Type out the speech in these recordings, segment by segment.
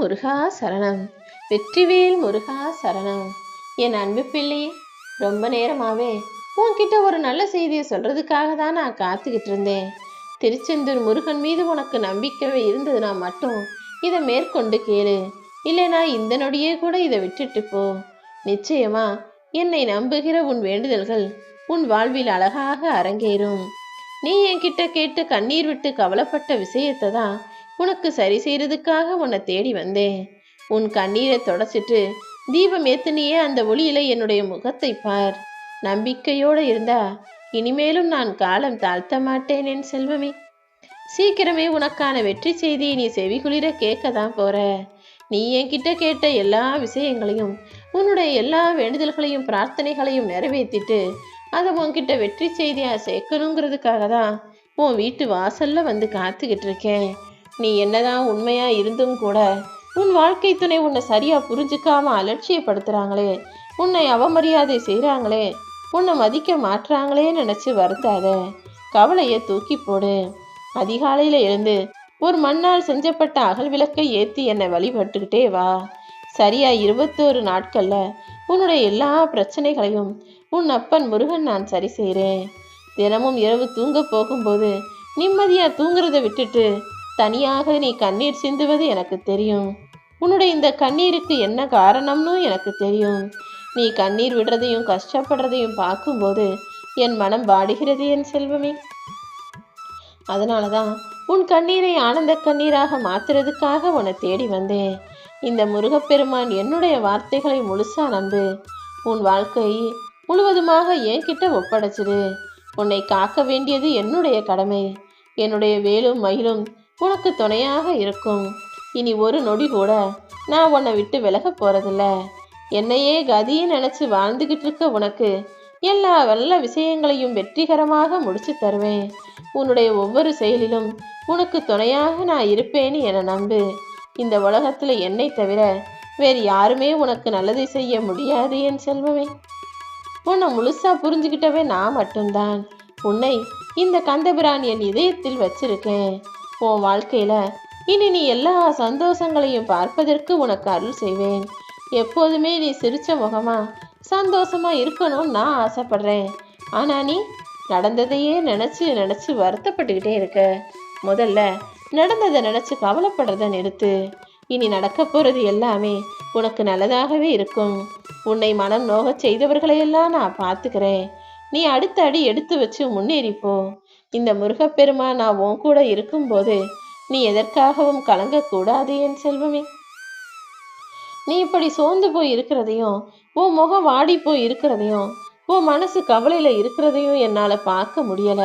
முருகா சரணம். வெற்றிவேல் முருகா சரணம். என் அன்பு பிள்ளையே ரொம்ப நேரமாவே உன்கிட்ட ஒரு நல்ல செய்தியை சொல்றதுக்காக தான் நான் காத்துக்கிட்டு இருந்தேன். திருச்செந்தூர் முருகன் மீது உனக்கு நம்பிக்கை இருந்ததுனா மட்டும் இதை மேற்கொண்டு கேளு. இல்லைனா இந்த நொடியே கூட இதை விட்டுட்டு போ. நிச்சயமா என்னை நம்புகிற உன் வேண்டுதல்கள் உன் வாழ்வில் அழகாக அரங்கேறும். நீ என்கிட்ட கேட்டு கண்ணீர் விட்டு கவலைப்பட்ட விஷயத்தை தான் உனக்கு சரி செய்யறதுக்காக உன்னை தேடி வந்தேன். உன் கண்ணீரை தொடச்சிட்டு தீபம் ஏத்தினியே அந்த ஒளியில என்னுடைய முகத்தை பார். நம்பிக்கையோடு இருந்தா இனிமேலும் நான் காலம் தாழ்த்த மாட்டேன் என் செல்வமே. சீக்கிரமே உனக்கான வெற்றி செய்தியை நீ செவிகுளிர கேட்க தான் போற. நீ என்கிட்ட கேட்ட எல்லா விஷயங்களையும் உன்னுடைய எல்லா வேண்டுதல்களையும் பிரார்த்தனைகளையும் நிறைவேற்றிட்டு அதை உன்கிட்ட வெற்றி செய்தியா சேர்க்கணுங்கிறதுக்காக தான் உன் வீட்டு வாசல்ல வந்து காத்துக்கிட்டு இருக்கேன். நீ என்னதான் உண்மையா இருந்தும் கூட உன் வாழ்க்கை துணை உன்னை சரியா புரிஞ்சுக்காம அலட்சியப்படுத்துறாங்களே. உன்னை அவமரியாதை செய்கிறாங்களே உன்னை மதிக்க மாட்றாங்களே நினைச்சு வருத்தாத. கவலையை தூக்கி போடு. அதிகாலையில் எழுந்து ஒரு மண்ணால் செஞ்சப்பட்ட அகல் விளக்கை ஏற்றி என்னை வழிபட்டுக்கிட்டே வா. சரியா இருபத்தோரு நாட்களில் உன்னுடைய எல்லா பிரச்சனைகளையும் உன் அப்பன் முருகன் நான் சரி செய்கிறேன் தினமும் இரவு தூங்க போகும்போது நிம்மதியாக தூங்குறதை விட்டுட்டு தனியாக நீ கண்ணீர் சிந்துவது எனக்கு தெரியும். உன்னுடைய இந்த கண்ணீருக்கு என்ன காரணம்னு எனக்கு தெரியும். நீ கண்ணீர் விடுறதையும் கஷ்டப்படுறதையும் பார்க்கும்போது என் மனம் வாடுகிறது என் செல்வமே. அதனால தான் உன் கண்ணீரை ஆனந்த கண்ணீராக மாத்துறதுக்காக உன்னை தேடி வந்தேன். இந்த முருகப்பெருமான் என்னுடைய வார்த்தைகளை முழுசா நம்பு. உன் வாழ்க்கை முழுவதுமாக என்கிட்ட ஒப்படைச்சிடு. உன்னை காக்க வேண்டியது என்னுடைய கடமை. என்னுடைய வேலும் மயிலும் உனக்கு துணையாக இருக்கும். இனி ஒரு நொடி கூட நான் உன்னை விட்டு விலக போறதில்ல. என்னையே கதியை நினைச்சு வாழ்ந்துகிட்டு இருக்க உனக்கு எல்லா நல்ல விஷயங்களையும் வெற்றிகரமாக முடிச்சு தருவேன். உன்னுடைய ஒவ்வொரு செயலிலும் உனக்கு துணையாக நான் இருப்பேன்னு என நம்பு. இந்த உலகத்துல என்னை தவிர வேறு யாருமே உனக்கு நல்லதை செய்ய முடியாது என் செல்வமே. உன்னை முழுசா புரிஞ்சுக்கிட்டவே நான் மட்டும்தான். உன்னை இந்த கந்தபிரான் என் இதயத்தில் வச்சிருக்கேன். உன் வாழ்க்கையில இனி நீ எல்லா சந்தோஷங்களையும் பார்ப்பதற்கு உனக்கு அருள் செய்வேன். எப்போதுமே நீ சிரிச்ச முகமா சந்தோஷமா இருக்கணும்னு நான் ஆசைப்படுறேன். ஆனா நீ நடந்ததையே நினைச்சு நினைச்சு வருத்தப்பட்டுக்கிட்டே இருக்க. முதல்ல நடந்ததை நினைச்சு கவலைப்படுறத நிறுத்து. இனி நடக்க போறது எல்லாமே உனக்கு நல்லதாகவே இருக்கும். உன்னை மனம் நோகச் செய்தவர்களையெல்லாம் நான் பார்த்துக்கிறேன். நீ அடுத்த அடி எடுத்து வச்சு முன்னேறிப்போ இந்த முருகப்பெருமா நான் உன் கூட இருக்கும்போது நீ எதற்காகவும் கலங்கக்கூடாது என் செல்வமே. நீ இப்படி சோர்ந்து போய் இருக்கிறதையும் உன் முகம் வாடி போய் இருக்கிறதையும் உன் மனசு கவலையில இருக்கிறதையும் என்னால பார்க்க முடியல.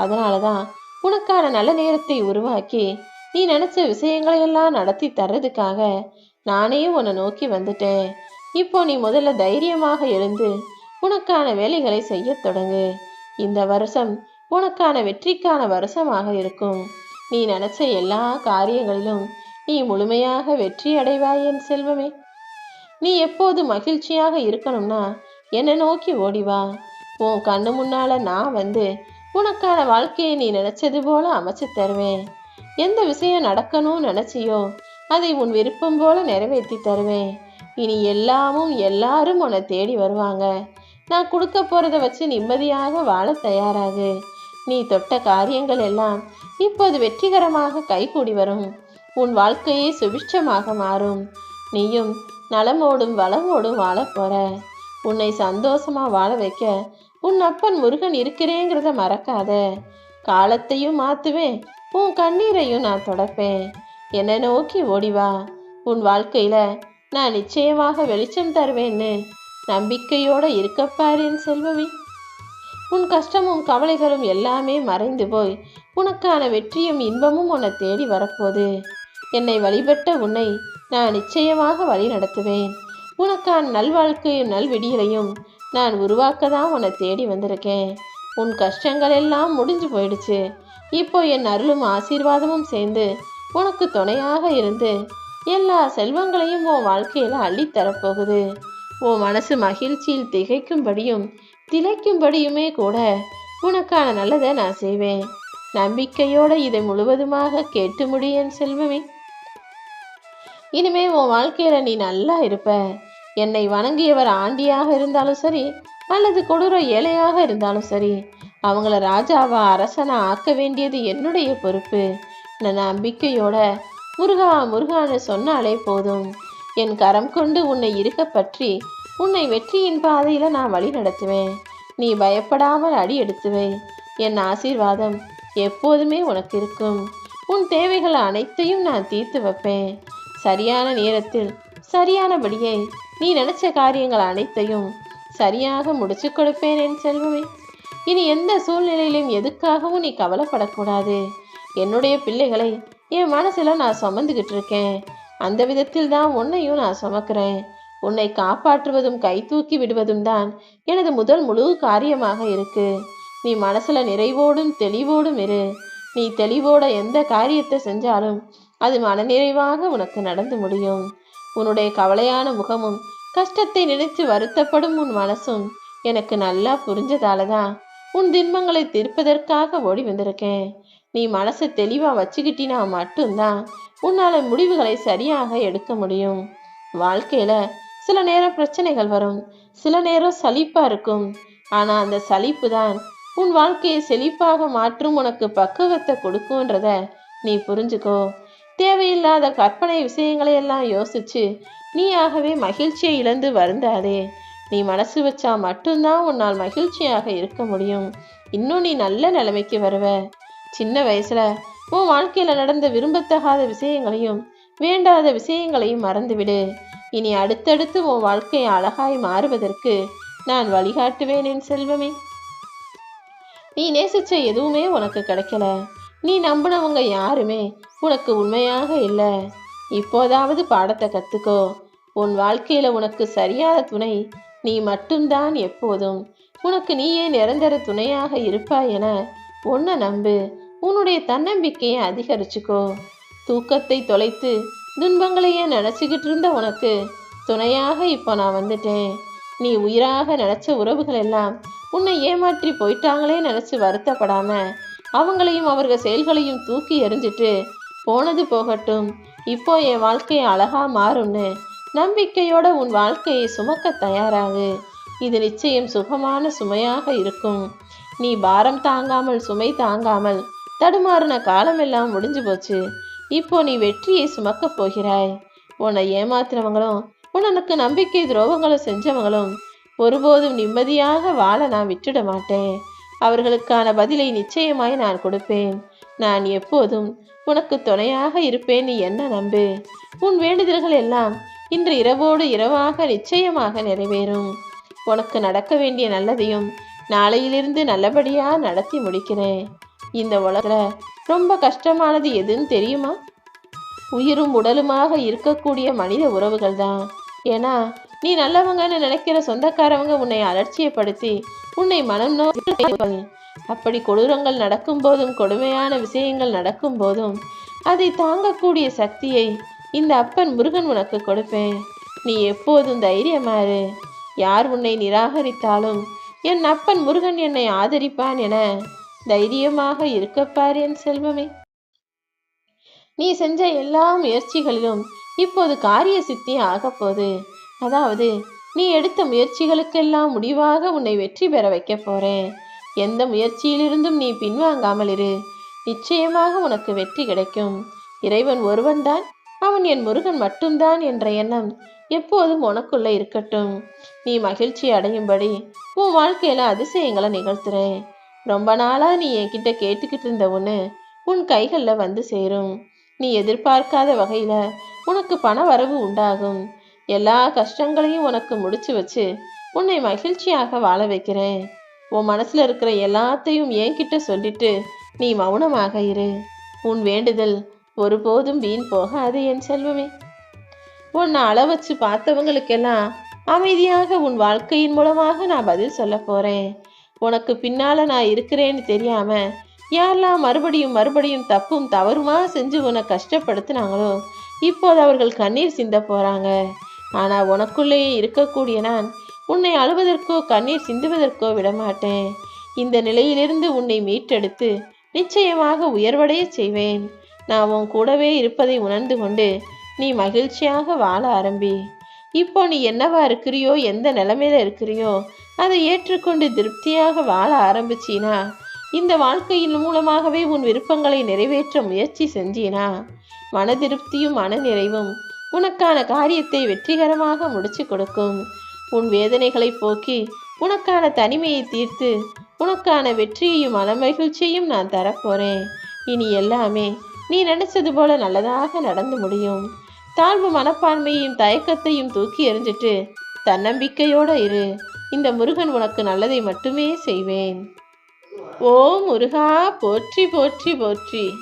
அதனாலதான் உனக்கான நல்ல நேரத்தை உருவாக்கி நீ நினைச்ச விஷயங்களையெல்லாம் நடத்தி தர்றதுக்காக நானே உன்னை நோக்கி வந்துட்டேன். இப்போ நீ முதல்ல தைரியமாக எழுந்து உனக்கான வேலைகளை செய்யத் தொடங்கு. இந்த வருஷம் உனக்கான வெற்றிக்கான வருஷமாக இருக்கும். நீ நினைச்ச எல்லா காரியங்களிலும் நீ முழுமையாக வெற்றி அடைவாய் என் செல்வமே. நீ எப்போது மகிழ்ச்சியாக இருக்கணும்னா என்னை நோக்கி ஓடி வா. உன் கண்ணு முன்னால நான் வந்து உனக்கான வாழ்க்கையை நீ நினைச்சது போல அமைச்சு தருவேன். எந்த விஷயம் நடக்கணும்னு நினைச்சியோ அதை உன் விருப்பம் போல நிறைவேற்றி தருவேன். இனி எல்லாமும் எல்லாரும் உன்னை தேடி வருவாங்க. நான் கொடுக்க போறதை வச்சு நிம்மதியாக வாழ தயாராகு. நீ தொட்ட காரியங்கள் எல்லாம் இப்போது வெற்றிகரமாக கைகூடி வரும். உன் வாழ்க்கையே சுபிட்சமாக மாறும். நீயும் நலமோடும் வளமோடும் வாழப் போற. உன்னை சந்தோஷமா வாழ வைக்க உன் அப்பன் முருகன் இருக்கிறேங்கிறத மறக்காத. காலத்தையும் மாத்துவேன். உன் கண்ணீரையும் நான் தொடப்பேன். என்னை நோக்கி ஓடி வா. உன் வாழ்க்கையில நான் நிச்சயமாக வெளிச்சம் தருவேன்னு நம்பிக்கையோட இருக்கப்பார் என் செல்வமே. உன் கஷ்டமும் கவலைகளும் எல்லாமே மறைந்து போய் உனக்கான வெற்றியும் இன்பமும் உன்னை தேடி வரப்போகுது. என்னை வழிபட்ட உன்னை நான் நிச்சயமாக வழி நடத்துவேன் உனக்கான நல்வாழ்க்கையும் நல்விடிகளையும் நான் உருவாக்க தான் உன்னை தேடி வந்திருக்கேன். உன் கஷ்டங்கள் எல்லாம் முடிஞ்சு போயிடுச்சு. இப்போ என் அருளும் ஆசீர்வாதமும் சேர்ந்து உனக்கு துணையாக இருந்து எல்லா செல்வங்களையும் உன் வாழ்க்கையில் அள்ளித் தரப்போகுது உன் மனசு மகிழ்ச்சியில் திகைக்கும்படியும் திளைக்கும்படியுமே கூட உனக்கான நல்லதை நான் செய்வேன். நம்பிக்கையோட இதை முழுவதுமாக கேட்டு முடியேன் செல்வமே. இனிமே உன் வாழ்க்கையில நீ நல்லா இருப்ப. என்னை வணங்கியவர் ஆண்டியாக இருந்தாலும் சரி அல்லது கொடூர ஏழையாக இருந்தாலும் சரி அவங்கள ராஜாவா அரசனா ஆக்க வேண்டியது என்னுடைய பொறுப்பு. நான் நம்பிக்கையோட முருகா முருகான்னு சொன்னாலே போதும். என் கரம் கொண்டு உன்னை இருக்க பற்றி உன்னை வெற்றியின் பாதையில் நான் வழி நடத்துவேன். நீ பயப்படாமல் அடி எடுத்துவே. என் ஆசீர்வாதம் எப்போதுமே உனக்கு இருக்கும். உன் தேவைகள் அனைத்தையும் நான் தீர்த்து வைப்பேன். சரியான நேரத்தில் சரியானபடியே நீ நினைச்ச காரியங்கள் அனைத்தையும் சரியாக முடிச்சு கொடுப்பேன் என் செல்வமே. இனி எந்த சூழ்நிலையிலும் எதுக்காகவும் நீ கவலைப்படக்கூடாது. என்னுடைய பிள்ளைகளை என் மனசில் நான் சுமந்துக்கிட்டு இருக்கேன் அந்த விதத்தில் தான் உன்னையும் நான் சுமக்கிறேன். உன்னை காப்பாற்றுவதும் கை தூக்கி விடுவதும் தான் எனது முதல் முழு காரியமாக இருக்கு. நீ மனசுல நிறைவோடும் தெளிவோடும் இரு. நீ தெளிவோட எந்த காரியத்தை செஞ்சாலும் அது மனநிறைவாக உனக்கு நடந்து முடியும். உன்னுடைய கவலையான முகமும் கஷ்டத்தை நினைத்து வருத்தப்படும் உன் மனசும் எனக்கு நல்லா புரிஞ்சதால தான் உன் தின்பங்களை தீர்ப்பதற்காக ஓடி வந்திருக்கேன். நீ மனசை தெளிவா வச்சுக்கிட்டினா மட்டும்தான் உன்னால முடிவுகளை சரியாக எடுக்க முடியும். வாழ்க்கையில சில நேரம் பிரச்சனைகள் வரும். சில நேரம் சலிப்பா இருக்கும். ஆனா அந்த சலிப்பு தான் உன் வாழ்க்கையை செழிப்பாக மாற்றும் உனக்கு பக்குவத்தை கொடுக்கும்ன்றத நீ புரிஞ்சுக்கோ. தேவையில்லாத கற்பனை விஷயங்களை எல்லாம் யோசிச்சு நீயாகவே மகிழ்ச்சியை இழந்து வருந்தாதே. நீ மனசு வச்சா மட்டும்தான் உன்னால் மகிழ்ச்சியாக இருக்க முடியும். இன்னும் நீ நல்ல நிலைமைக்கு வருவ. சின்ன வயசுல உன் வாழ்க்கையில நடந்த விரும்பத்தகாத விஷயங்களையும் வேண்டாத விஷயங்களையும் மறந்துவிடு. இனி அடுத்தடுத்து உன் வாழ்க்கை அழகாய் மாறுவதற்கு நான் வழிகாட்டுவேன் என் செல்வமே. நீ நேசிச்ச எதுவுமே உனக்கு கிடைக்கல. நீ நம்பினவங்க யாருமே உனக்கு உண்மையாக இல்லை. இப்போதாவது பாடத்தை கத்துக்கோ. உன் வாழ்க்கையில உனக்கு சரியான துணை நீ மட்டும்தான் எப்போதும். உனக்கு நீயே நிரந்தர துணையாக இருப்பாய் என உன்னை நம்பு. உன்னுடைய தன்னம்பிக்கையை அதிகரிச்சுக்கோ. தூக்கத்தை தொலைத்து துன்பங்களையே நினச்சிக்கிட்டு இருந்த உனக்கு? துணையாக இப்போ நான் வந்துட்டேன். நீ உயிராக நினச்ச உறவுகள் எல்லாம் உன்னை ஏமாற்றி போயிட்டாங்களே நினச்சி வருத்தப்படாம அவங்களையும் அவர்கள் செயல்களையும் தூக்கி எறிஞ்சிட்டு போனது போகட்டும். இப்போ என் வாழ்க்கை அழகா மாறும்னு நம்பிக்கையோட உன் வாழ்க்கையை சுமக்க தயாராகு. இது நிச்சயம் சுகமான சுமையாக இருக்கும். நீ பாரம் தாங்காமல் சுமை தாங்காமல் தடுமாறின காலமெல்லாம் முடிஞ்சு போச்சு. இப்போ நீ வெற்றியை சுமக்கப் போகிறாய். உன்னை ஏமாத்துறவங்களும் உனக்கு நம்பிக்கை துரோகங்களை செஞ்சவங்களும் ஒருபோதும் நிம்மதியாக வாழ நான் விட்டுட மாட்டேன். அவர்களுக்கான பதிலை நிச்சயமாய் நான் கொடுப்பேன். நான் எப்போதும் உனக்கு துணையாக இருப்பேன் நீ என்ன நம்பு? உன் வேண்டுதல்கள் எல்லாம் இன்று இரவோடு இரவாக நிச்சயமாக நிறைவேறும். உனக்கு நடக்க வேண்டிய நல்லதையும் நாளையிலிருந்து நல்லபடியாக நடத்தி முடிக்கிறேன். இந்த உலகில் ரொம்ப கஷ்டமானது எதுன்னு தெரியுமா? உயிரும் உடலுமாக இருக்கக்கூடிய மனித உறவுகள் தான் ஏன்னா நீ நல்லவங்கன்னு நினைக்கிற சொந்தக்காரவங்க உன்னை அலட்சியப்படுத்தி உன்னை மனம் நோக்கி அப்படி கொடூரங்கள் நடக்கும் போதும் கொடுமையான விஷயங்கள் நடக்கும் போதும் அதை தாங்கக்கூடிய சக்தியை இந்த அப்பன் முருகன் உனக்கு கொடுப்பேன். நீ எப்போதும் தைரியமாறு யார் உன்னை நிராகரித்தாலும் என் அப்பன் முருகன் என்னை ஆதரிப்பான் என தைரியமாக இருக்கப்பார் என் செல்வமே. நீ செஞ்ச எல்லா முயற்சிகளிலும் இப்போது காரிய சித்தி ஆகப்போது அதாவது நீ எடுத்த முயற்சிகளுக்கெல்லாம் முடிவாக உன்னை வெற்றி பெற வைக்க போறேன். எந்த முயற்சியிலிருந்தும் நீ பின்வாங்காமல் இரு. நிச்சயமாக உனக்கு வெற்றி கிடைக்கும். இறைவன் ஒருவன்தான் அவன் என் முருகன் மட்டும்தான் என்ற எண்ணம் எப்போதும் உனக்குள்ள இருக்கட்டும். நீ மகிழ்ச்சி அடையும்படி உன் வாழ்க்கையில அதிசயங்களை நிகழ்த்துறேன். ரொம்ப நாளாக நீ என்கிட்ட கேட்டுக்கிட்டு இருந்த ஒன்று உன் கைகளில் வந்து சேரும். நீ எதிர்பார்க்காத வகையில் உனக்கு பண வரவு உண்டாகும். எல்லா கஷ்டங்களையும் உனக்கு முடிச்சு வச்சு உன்னை மகிழ்ச்சியாக வாழ வைக்கிறேன். உன் மனசில் இருக்கிற எல்லாத்தையும் என்கிட்ட சொல்லிட்டு நீ மௌனமாக இரு. உன் வேண்டுதல் ஒருபோதும் வீண் போகாது என் செல்வமே. உன்னை அள வச்சு பார்த்தவங்களுக்கெல்லாம் அமைதியாக உன் வாழ்க்கையின் மூலமாக நான் பதில் சொல்ல போகிறேன் உனக்கு பின்னால நான் இருக்கிறேன்னு தெரியாம யாரெல்லாம் மறுபடியும் மறுபடியும் தப்பும் தவறுமா செஞ்சு உன்னை கஷ்டப்படுத்தினாங்களோ இப்போது அவர்கள் கண்ணீர் சிந்த போறாங்க. ஆனா உனக்குள்ளேயே இருக்கக்கூடிய நான் உன்னை அழுவதற்கோ கண்ணீர் சிந்துவதற்கோ விடமாட்டேன். இந்த நிலையிலிருந்து உன்னை மீட்டெடுத்து நிச்சயமாக உயர்வடைய செய்வேன். நான் உன் கூடவே இருப்பதை உணர்ந்து கொண்டு நீ மகிழ்ச்சியாக வாழ ஆரம்பி. இப்போ நீ என்னவா இருக்கிறியோ எந்த நிலைமையில இருக்கிறியோ அதை ஏற்றுக்கொண்டு திருப்தியாக வாழ ஆரம்பிச்சினா? இந்த வாழ்க்கையின் மூலமாகவே உன் விருப்பங்களை நிறைவேற்ற முயற்சி செஞ்சினா? மன திருப்தியும் மன நிறைவும் உனக்கான காரியத்தை வெற்றிகரமாக முடிச்சு கொடுக்கும். உன் வேதனைகளை போக்கி உனக்கான தனிமையை தீர்த்து உனக்கான வெற்றியையும் மனமகிழ்ச்சியையும் நான் தரப்போறேன். இனி எல்லாமே நீ நினைச்சது போல நல்லதாக நடந்து முடியும். தாழ்வு மனப்பான்மையையும் தயக்கத்தையும் தூக்கி எறிஞ்சிட்டு தன்னம்பிக்கையோட இரு. இந்த முருகன் உனக்கு நல்லதை மட்டுமே செய்வேன். ஓ முருகா போற்றி போற்றி போற்றி.